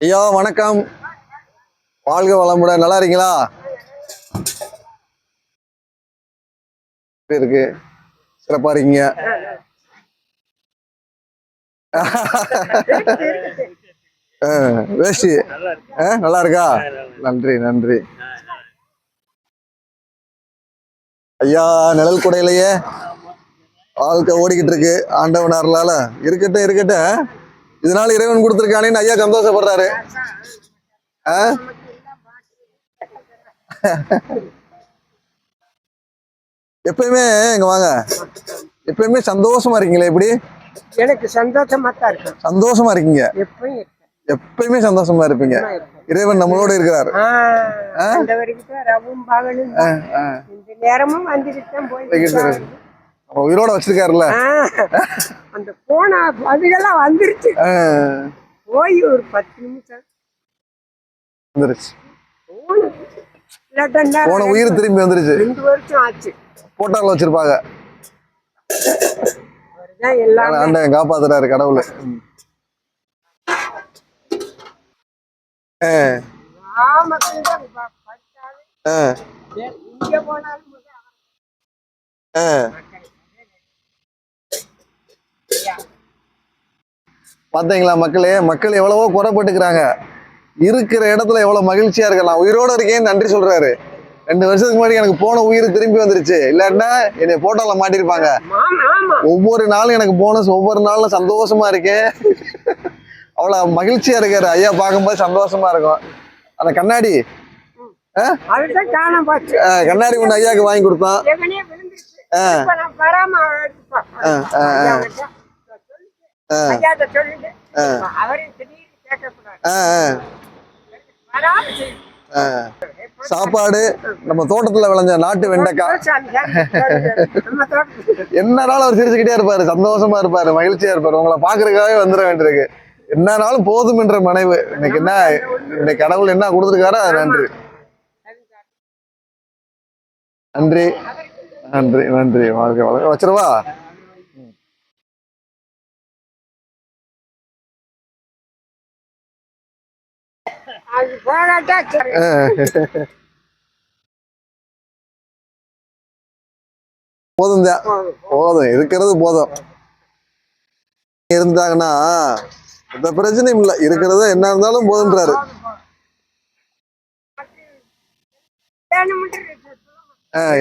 ஐயா வணக்கம். வாழ்க வளமுடன். நல்லா இருக்கீங்களா? இருக்கு? சிறப்பா இருக்கீங்க. வேஷ்டி. நல்லா இருக்கா? நன்றி நன்றி. ஐயா நிழல் குடையிலேயே வாழ்க்கை ஓடிக்கிட்டு இருக்கு. ஆண்டவன் இருக்கட்டும் இருக்கட்டும். இதனால இறைவன் கொடுத்துருக்கானேன்னு ஐயா சந்தோஷப்படுறாரு? எப்பயுமே இங்க வாங்க. எப்பயுமே சந்தோஷமா இருக்கீங்களே இப்படி எனக்கு சந்தோஷமா தான் இருக்கும். சந்தோஷமா இருக்கீங்க. எப்பயும் சந்தோஷமா இருப்பீங்க. இறைவன் நம்மளோட இருக்கிறார். நேரமும் வந்துட்டு உயிரோட வச்சிருக்காருல்ல? அந்த போன பதிலெல்லாம் வந்துருச்சு. போய் ஒரு பத்து நிமிஷம். வந்துருச்சு. போன உயிர் திரும்பி வந்துருச்சு. ரெண்டு வருஷம் ஆச்சு. போட்டால வச்சிருப்பாங்க. ஆண்டவன் காப்பாத்துறாரு கடவுள். ஆ, பாத்தீங்களா மக்களே? மக்கள் எவ்வளவோ குறைப்பட்டுக்கிறாங்க இருக்கிற இடத்துல எவ்வளவு மகிழ்ச்சியா இருக்கலாம். உயிரோட இருக்கேன்னு நன்றி சொல்றாரு. ரெண்டு வருஷத்துக்கு முன்னாடி எனக்கு போன உயிர் திரும்பி வந்துருச்சு. இல்லாட்டினா என்னை போட்டோல மாட்டிருப்பாங்க. ஆமா ஆமா ஒவ்வொரு நாளும் எனக்கு போனஸ் ஒவ்வொரு நாளும் சந்தோஷமா இருக்கேன். அவ்வளவு மகிழ்ச்சியா இருக்காரு. ஐயா பார்க்கும்போது சந்தோஷமா இருக்கும். அந்த கண்ணாடி கண்ணாடி ஒன்று ஐயாவுக்கு வாங்கி கொடுத்தான். எவனே விழுந்துருச்சு. ஐயாட்ட சொல்லிட்டு, அவரே திடீர்னு கேட்கக்கூடாது. சாப்பாடு நம்ம தோட்டத்துல விளைஞ்ச நாட்டு வெண்டைக்காய். என்னனாலும் அவர் சிரிச்சுக்கிட்டே இருப்பாரு சந்தோஷமா இருப்பாரு மகிழ்ச்சியா இருப்பாரு. உங்களை பாக்குறதுக்காகவே வந்துட வேண்டியிருக்கு. என்னனாலும் போதும் என்ற மனைவு. இன்னைக்கு என்ன இன்னைக்கு கடவுள் என்ன கொடுத்துருக்காரோ அது நன்றி. நன்றி நன்றி நன்றி. வாழ்க்கை வாழ்க்கை வச்சிருவா? அது போகாட்டா சரி. போதும் தான் போதும். இருக்கிறது போதும். இருந்தாங்கன்னா எந்த பிரச்சனையும் இல்லை. இருக்கிறது என்ன இருந்தாலும் போதுன்றாரு.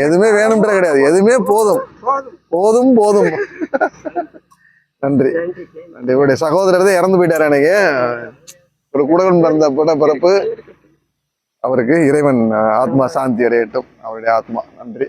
எதுவுமே வேணும்ன்ற கிடையாது. எதுவுமே போதும். போதும். போதும் நன்றி. நன்றி. இவருடைய சகோதரர் இறந்து போயிட்டாரு எனக்கு ஒரு குடகன் பிறந்த பிற பிறப்பு அவருக்கு இறைவன் ஆத்மா சாந்தி அடையட்டும். அவருடைய ஆத்மா. நன்றி.